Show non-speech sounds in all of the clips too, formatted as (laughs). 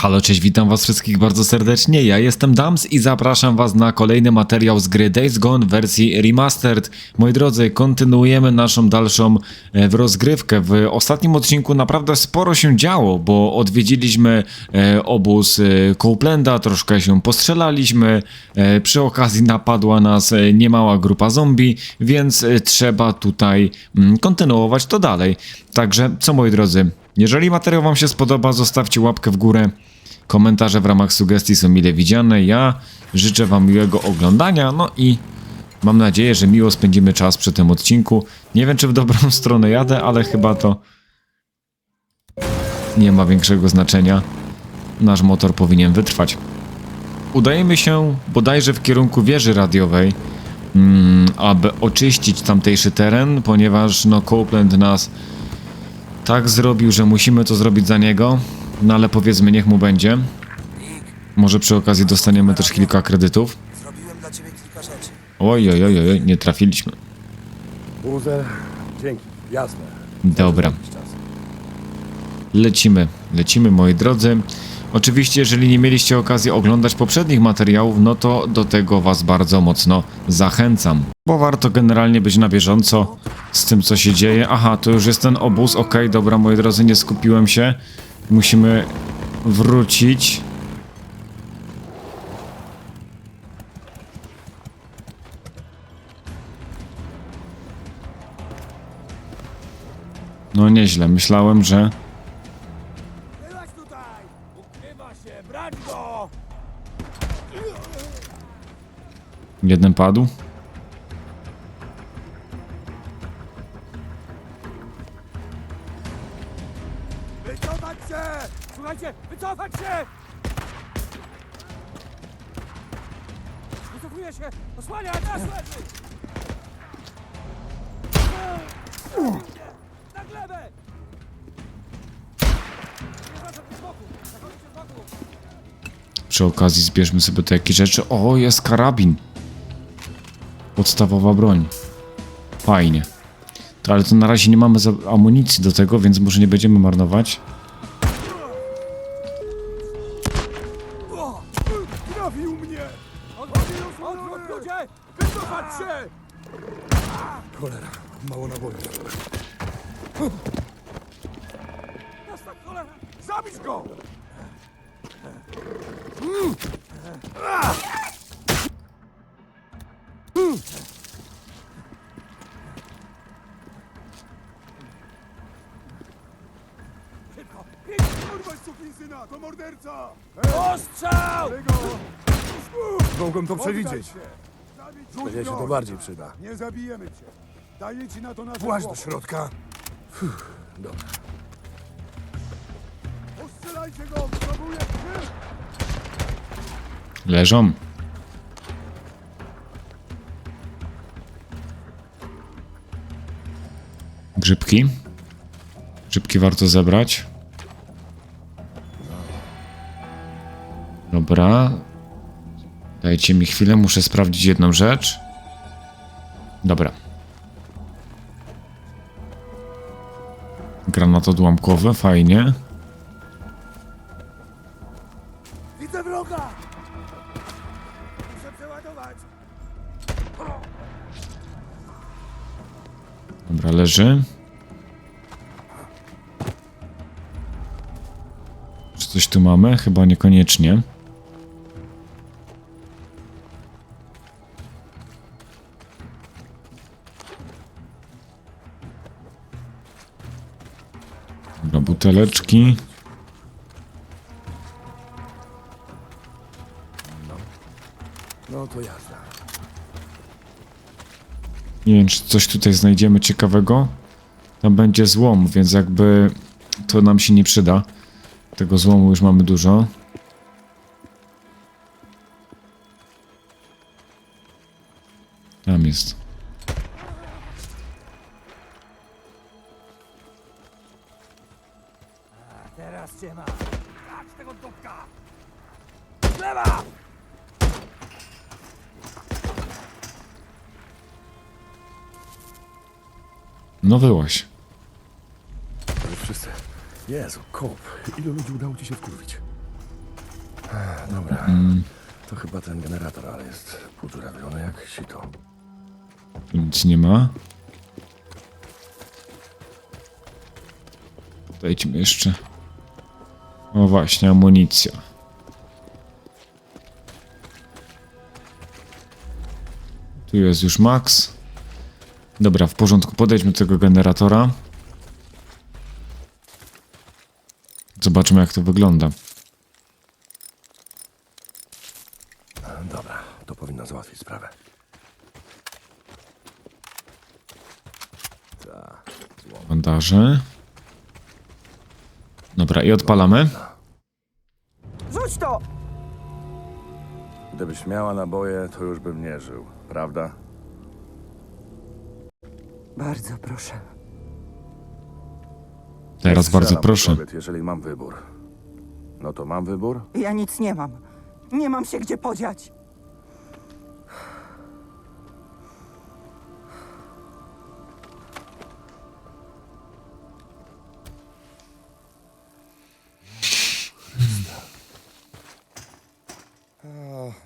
Halo, cześć, witam was wszystkich bardzo serdecznie. Ja jestem Dams i zapraszam was na kolejny materiał z gry Days Gone wersji remastered. Moi drodzy, kontynuujemy naszą dalszą e, rozgrywkę. W ostatnim odcinku naprawdę sporo się działo, bo odwiedziliśmy e, obóz e, Copeplanda, troszkę się postrzelaliśmy. Przy okazji napadła nas niemała grupa zombie, więc trzeba tutaj mm, kontynuować to dalej. Także co moi drodzy, jeżeli materiał Wam się spodoba, zostawcie łapkę w górę. Komentarze w ramach sugestii są mile widziane. Ja życzę Wam miłego oglądania, no i mam nadzieję, że miło spędzimy czas przy tym odcinku. Nie wiem, czy w dobrą (laughs) stronę jadę, ale chyba to nie ma większego znaczenia. Nasz motor powinien wytrwać. Udajemy się bodajże w kierunku wieży radiowej, mm, aby oczyścić tamtejszy teren, ponieważ no Copeland nas tak zrobił, że musimy to zrobić za niego. No ale powiedzmy, niech mu będzie. Może przy okazji dostaniemy też kilka kredytów. Zrobiłem dla ciebie kilka rzeczy. Oj, oj, oj, oj, nie trafiliśmy. Buzer, dzięki, jasne. Dobra, lecimy, lecimy moi drodzy. Oczywiście, jeżeli nie mieliście okazji oglądać poprzednich materiałów, no to do tego Was bardzo mocno zachęcam. Bo warto generalnie być na bieżąco z tym, co się dzieje. Aha, to już jest ten obóz. Okej, dobra, moi drodzy, nie skupiłem się. Musimy wrócić. No nieźle, myślałem, że... Jeden padł. Przy okazji zbierzmy sobie te jakieś rzeczy. O, jest karabin. Podstawowa broń. Fajnie. To, ale to na razie nie mamy amunicji do tego, więc może nie będziemy marnować. Nas tak cholera! Zabić go! Szybko! Kurwa, syna, to morderca! Ostrzał! Mogłem to przewidzieć. Mnie się to bardziej przyda. Nie zabijemy cię. Daję ci na to na Właź do środka. Leżą. Grzybki. Grzybki warto zebrać. Dobra. Dajcie mi chwilę, muszę sprawdzić jedną rzecz. Dobra. Granat odłamkowy, fajnie. Widzę wroga! Muszę przeładować! Dobra, leży. Czy coś tu mamy? Chyba niekoniecznie. Buteleczki. No to jazda. Nie wiem, czy coś tutaj znajdziemy ciekawego. Tam będzie złom, więc jakby to nam się nie przyda. Tego złomu już mamy dużo. Tam jest. Ma! Dać tego dupka! Lewa! No wyłaś. Już wszyscy. Jezu, kop. Ilu ludzi udało ci się wkurwić? Dobra. To chyba ten generator, ale jest półdurawiony jak sito. Tu nic nie ma. Dojdźmy jeszcze. O właśnie, amunicja. Tu jest już max. Dobra, w porządku. Podejdźmy do tego generatora. Zobaczymy, jak to wygląda. Dobra, to powinno załatwić sprawę. Tak. Bandaże. Dobra, i odpalamy. Rzuć to! Gdybyś miała naboje, to już bym nie żył, prawda? Bardzo proszę. Teraz bardzo Strzelam proszę. kobiet, jeżeli mam wybór. No to mam wybór? Ja nic nie mam. Nie mam się gdzie podziać.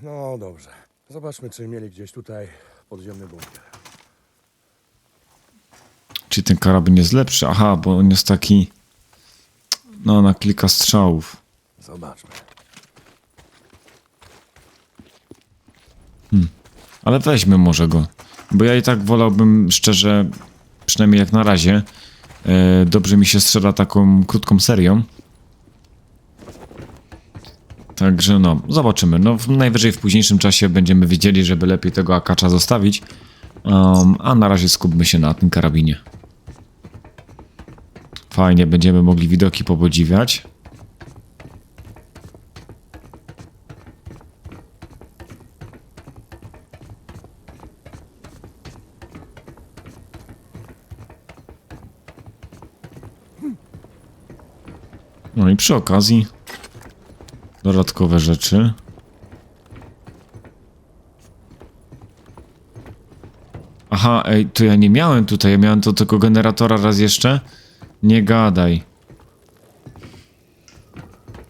No dobrze. Zobaczmy, czy mieli gdzieś tutaj podziemny bunkier. Czy ten karabin jest lepszy? Aha, bo on jest taki. No, na kilka strzałów. Zobaczmy. Ale weźmy może go. Bo ja i tak wolałbym szczerze, przynajmniej jak na razie, e, dobrze mi się strzela taką krótką serią. Także no, zobaczymy. No, najwyżej w późniejszym czasie będziemy wiedzieli, żeby lepiej tego akacza zostawić. Um, a na razie skupmy się na tym karabinie. Fajnie, będziemy mogli widoki popodziwiać. No i przy okazji dodatkowe rzeczy. Aha, ej, to ja nie miałem tutaj, ja miałem to tylko generatora raz jeszcze. Nie gadaj.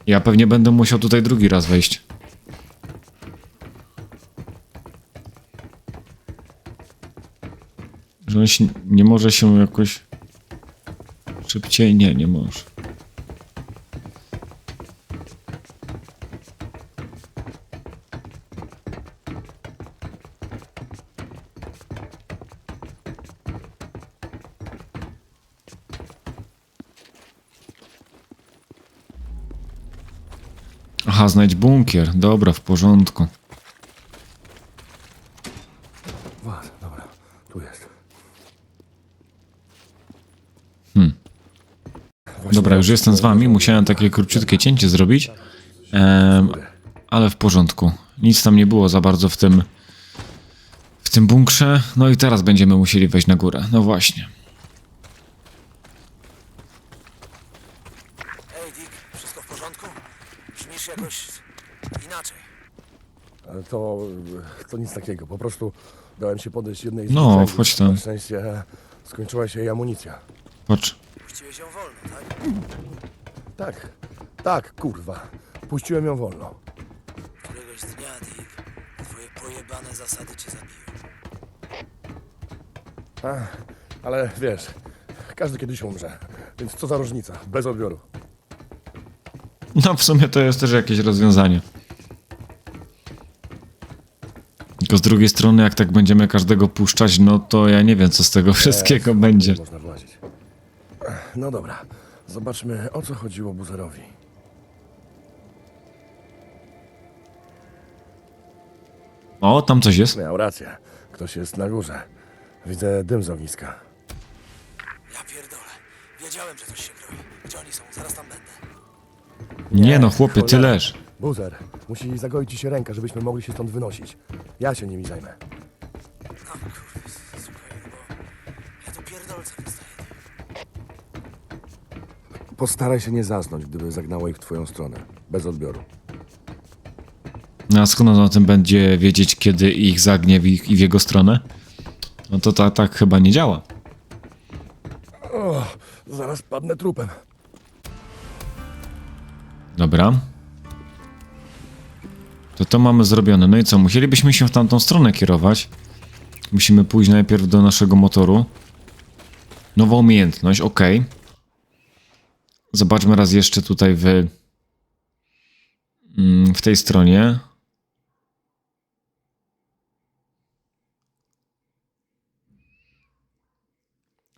Ja pewnie będę musiał tutaj drugi raz wejść. Że on nie może się jakoś szybciej? Nie, nie może. Aha, znajdź bunkier. Dobra, w porządku. Wład, dobra, tu jest. Hmm. Właśnie Dobra, już jestem z wami. Musiałem takie króciutkie cięcie zrobić. Em, ale w porządku. Nic tam nie było za bardzo w tym w tym bunkrze. No i teraz będziemy musieli wejść na górę. No właśnie. Ej, Dick, wszystko w porządku? Brzmisz jakoś inaczej. Ale To, to nic takiego, po prostu dałem się podejść jednej z No, wchodź tam. Na szczęście skończyła się jej amunicja. Patrz. Puściłeś ją wolno, tak? Tak, tak, kurwa. Puściłem ją wolno. Któregoś dnia, Dick, twoje pojebane zasady cię zabiją. Ach, ale wiesz, każdy kiedyś umrze. Więc co za różnica, bez odbioru. No w sumie to jest też jakieś rozwiązanie. Tylko z drugiej strony, jak tak będziemy każdego puszczać, no to ja nie wiem, co z tego wszystkiego będzie. Można włazić. No dobra, zobaczmy o co chodziło Buzerowi. O, tam coś jest. Miał rację, ktoś jest na górze. Widzę dym z ogniska. Ja pierdolę. Wiedziałem, że coś się kroi. Gdzie oni są? Zaraz tam będę. Nie no, chłopie, ty cholera. leż. Buzer, musi zagoić ci się ręka, żebyśmy mogli się stąd wynosić. Ja się nimi zajmę. Postaraj się nie zasnąć, gdyby zagnało ich w twoją stronę. Bez odbioru. No a skąd on o tym będzie wiedzieć, kiedy ich zagnie w, ich, i w jego stronę? No to ta, tak chyba nie działa. O, zaraz padnę trupem. Dobra. To to mamy zrobione. No i co? Musielibyśmy się w tamtą stronę kierować. Musimy pójść najpierw do naszego motoru. Nowa umiejętność, ok. Zobaczmy raz jeszcze tutaj w, mm, w tej stronie.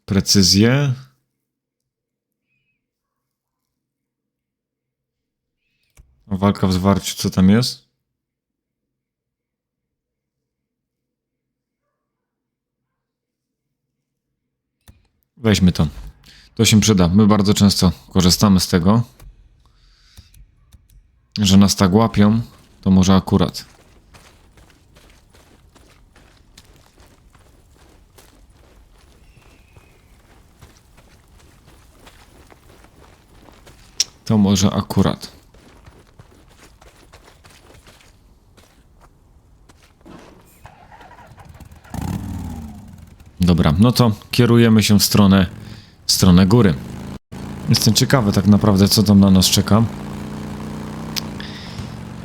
Precyzję. Walka w zwarciu, co tam jest? Weźmy to. To się przyda. My bardzo często korzystamy z tego, że nas tak łapią, to może akurat. To może akurat. Dobra, no to kierujemy się w stronę, w stronę góry. Jestem ciekawy tak naprawdę, co tam na nas czeka.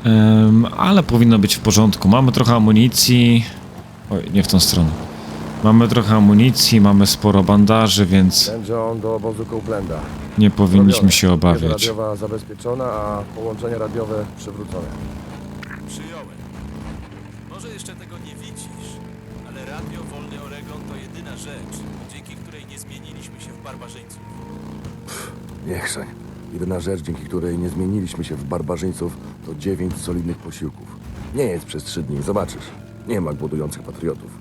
Em, ale powinno być w porządku. Mamy trochę amunicji. Oj, nie w tą stronę. Mamy trochę amunicji, mamy sporo bandaży, więc nie powinniśmy się obawiać. radiowa zabezpieczona, a połączenia radiowe przywrócone. Przyjąłem. Może jeszcze tego nie widzisz, ale Radio Wolny Oregon to jedyna rzecz, dzięki której nie zmieniliśmy się w barbarzyńców. Nie chrzeń. Jedyna rzecz, dzięki której nie zmieniliśmy się w barbarzyńców, to dziewięć solidnych posiłków. Nie jest przez trzy dni, zobaczysz. Nie ma głodujących patriotów.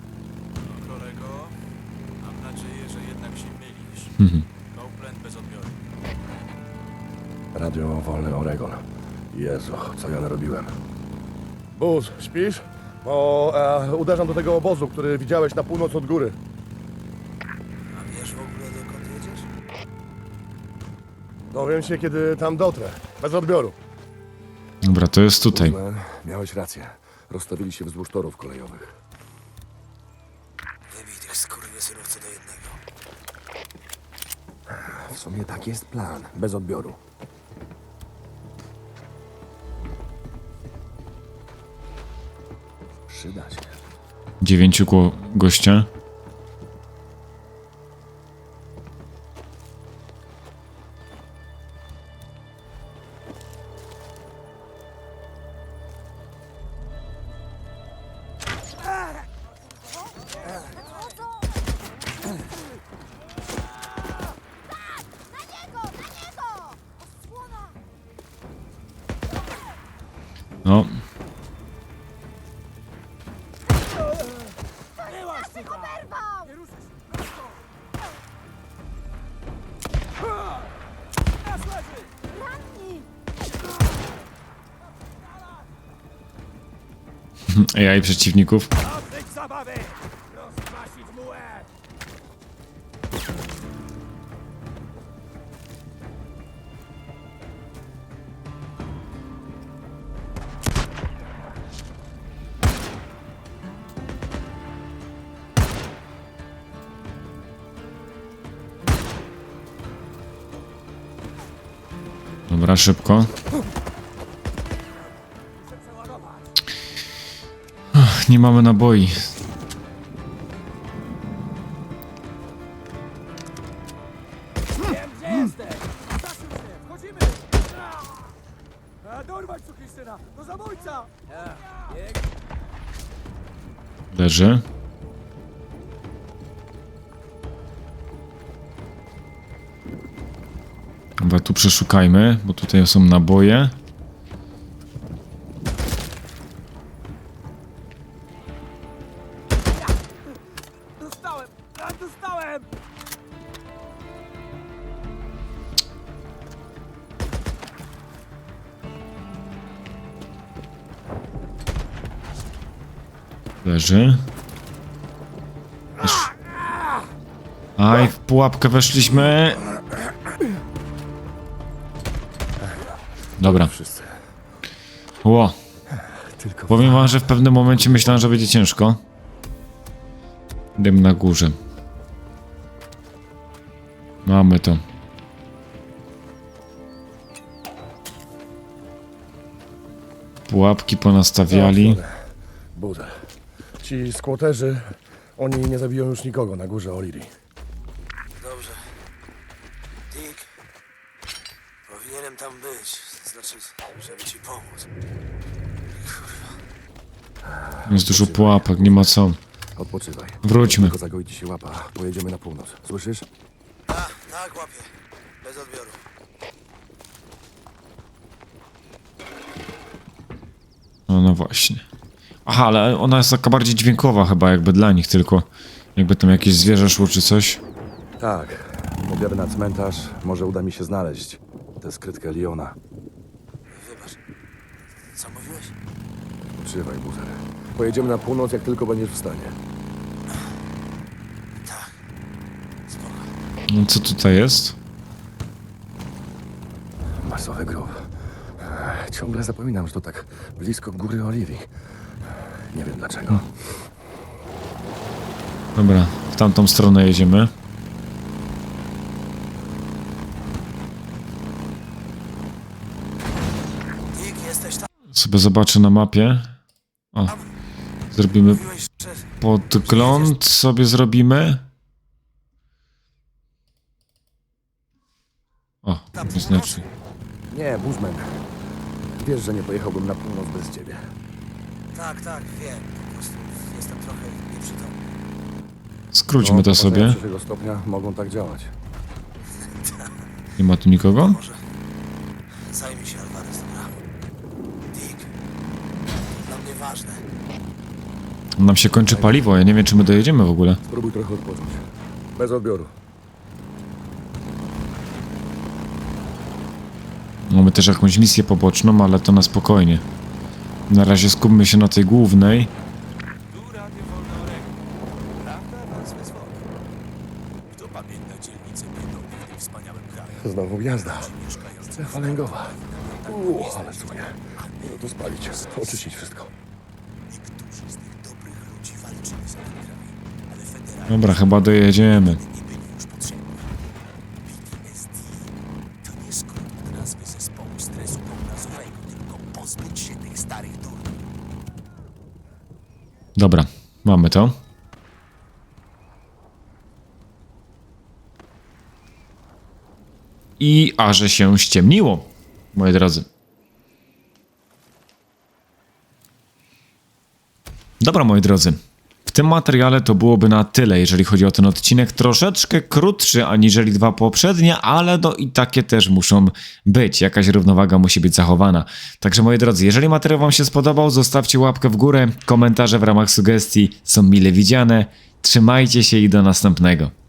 No, kolego, mam nadzieję, że jednak się mylisz. Copeland bez odbioru. Radio Wolny Oregon. Jezu, co ja narobiłem. Buz, śpisz? Bo e, uderzam do tego obozu, który widziałeś na północ od góry. Dowiem się, kiedy tam dotrę. Bez odbioru. Dobra, to jest tutaj. Guzman, miałeś rację. Rozstawili się wzdłuż torów kolejowych. Wybij tych skurwysynów co do jednego. W sumie taki jest plan. Bez odbioru. Przyda się. Dziewięciu go gościa. No, (laughs) AI przeciwników. Dobra, szybko. Ach, nie mamy naboi. Wiem, Dobra, tu przeszukajmy, bo tutaj są naboje. Leży. Aj, w pułapkę weszliśmy. Dobra. Wszyscy. Ło. Tylko Powiem wam, że w pewnym momencie myślałem, że będzie ciężko. Dym na górze. Mamy to. Pułapki ponastawiali. Budę. Ci skłoterzy, oni nie zabiją już nikogo na górze Oliri. Dobrze. Dick, powinienem tam być. Żeby ci pomóc. Jest dużo pułapek, nie ma co. Odpoczywaj. Wróćmy. Tylko zagoi ci się łapa. Pojedziemy na północ. Słyszysz? Tak, tak, łapię. Bez odbioru. No, no właśnie. Aha, ale ona jest taka bardziej dźwiękowa chyba, jakby dla nich tylko. Jakby tam jakieś zwierzę szło czy coś. Tak. Objadę na cmentarz. Może uda mi się znaleźć tę skrytkę Liona. Odpoczywaj, buzer. Pojedziemy na północ, jak tylko będziesz w stanie. Tak. No co tutaj jest? Masowy grób. Ech, Ciągle zapominam, że to tak blisko góry Oliwii. Nie wiem dlaczego. Dobra, w tamtą stronę jedziemy. Dick, jesteś tam? Sobie zobaczę na mapie. O, zrobimy podgląd, sobie zrobimy. O, nie znaczy. Nie, Bushman. Wiesz, że nie pojechałbym na północ bez ciebie. Tak, tak, wiem. Po prostu jestem trochę nieprzytomny. Skróćmy to No, sobie. trzeciego stopnia mogą tak działać. (laughs) Nie ma tu nikogo? Może zajmij się Alvarez, dobra? Dick, to dla mnie ważne. Nam się kończy paliwo, ja nie wiem czy my dojedziemy w ogóle. Spróbuj trochę odpocząć. Bez odbioru. Mamy też jakąś misję poboczną, ale to na spokojnie. Na razie skupmy się na tej głównej. Znowu gwiazda. Mieszkający Strefa lęgowa. Uuu, ale czuję. No to spalić. Oczyścić wszystko. Tych starych dur. Dobra, mamy to. I a że się ściemniło, moi drodzy. Dobra, moi drodzy. Tym materiale to byłoby na tyle, jeżeli chodzi o ten odcinek. Troszeczkę krótszy aniżeli dwa poprzednie, ale no i takie też muszą być. Jakaś równowaga musi być zachowana. Także moi drodzy, jeżeli materiał Wam się spodobał, zostawcie łapkę w górę. Komentarze w ramach sugestii są mile widziane. Trzymajcie się i do następnego.